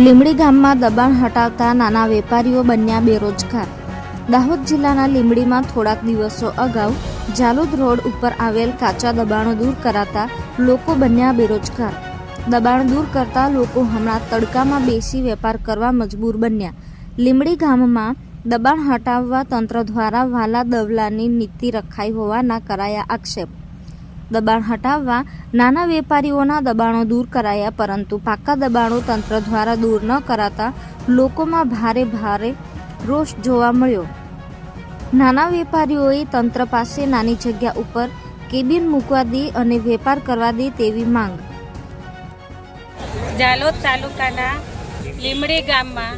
લીમડી ગામમાં દબાણ હટાવતા નાના વેપારીઓ બન્યા બેરોજગાર. દાહોદ જિલ્લાના લીમડીમાં થોડાક દિવસો અગાઉ જાલોદ રોડ ઉપર આવેલ કાચા દબાણો દૂર કરાતા લોકો બન્યા બેરોજગાર. દબાણ દૂર કરતા લોકો હમણાં તડકામાં બેસી વેપાર કરવા મજબૂર બન્યા. લીમડી ગામમાં દબાણ હટાવવા તંત્ર દ્વારા વાલા દવલાની નીતિ રખાઈ હોવાના કરાયા આક્ષેપ. દબાણ હટાવવા નાના વેપારીઓના દબાણો દૂર કરાયા, પરંતુ પાકા દબાણો તંત્ર દ્વારા દૂર ન કરાતા લોકોમાં ભારે ભારે રોષ જોવા મળ્યો. નાના વેપારીઓએ તંત્ર પાસે નાની જગ્યા ઉપર કેબિન મૂકવા દે અને વેપાર કરવા દે તેવી માંગ. જાલોદ તાલુકાના લીમડી ગામમાં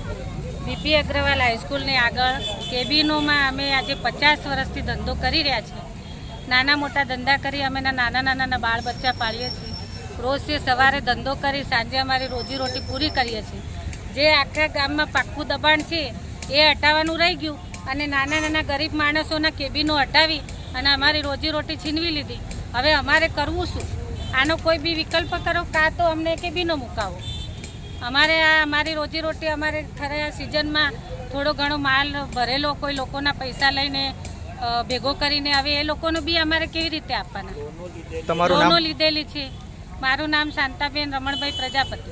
બીપી અગ્રવાલ હાઈસ્કૂલની આગળ કેબિનોમાં અમે આજે પચાસ વર્ષથી ધંધો કરી રહ્યા છીએ. નાના મોટા ધંધા કરી અમે નાના નાના બાળ બચ્ચા પાળીએ છીએ. રોજ સવારે ધંધો કરી, સાંજે અમારી રોજીરોટી પૂરી કરીએ છીએ. જે આખા ગામમાં પાક્કું દબાણ છે, એ હટાવવાનું રહી ગયું અને નાના નાના ગરીબ માણસોના કેબિનો હટાવી અને અમારી રોજીરોટી છીનવી લીધી. હવે અમારે કરવું શું? આનો કોઈ બી વિકલ્પ કરો, કાં તો અમને કેબિનો મુકાવો. અમારે આ અમારી રોજીરોટી અમારે ખરે સિઝનમાં થોડો ઘણો માલ ભરેલો, કોઈ લોકોના પૈસા લઈને ભેગો કરીને હવે એ લોકોને બી અમારે કેવી રીતે આપવાના? તમારું લીધેલી છે. મારું નામ શાંતાબેન રમણભાઈ પ્રજાપતિ.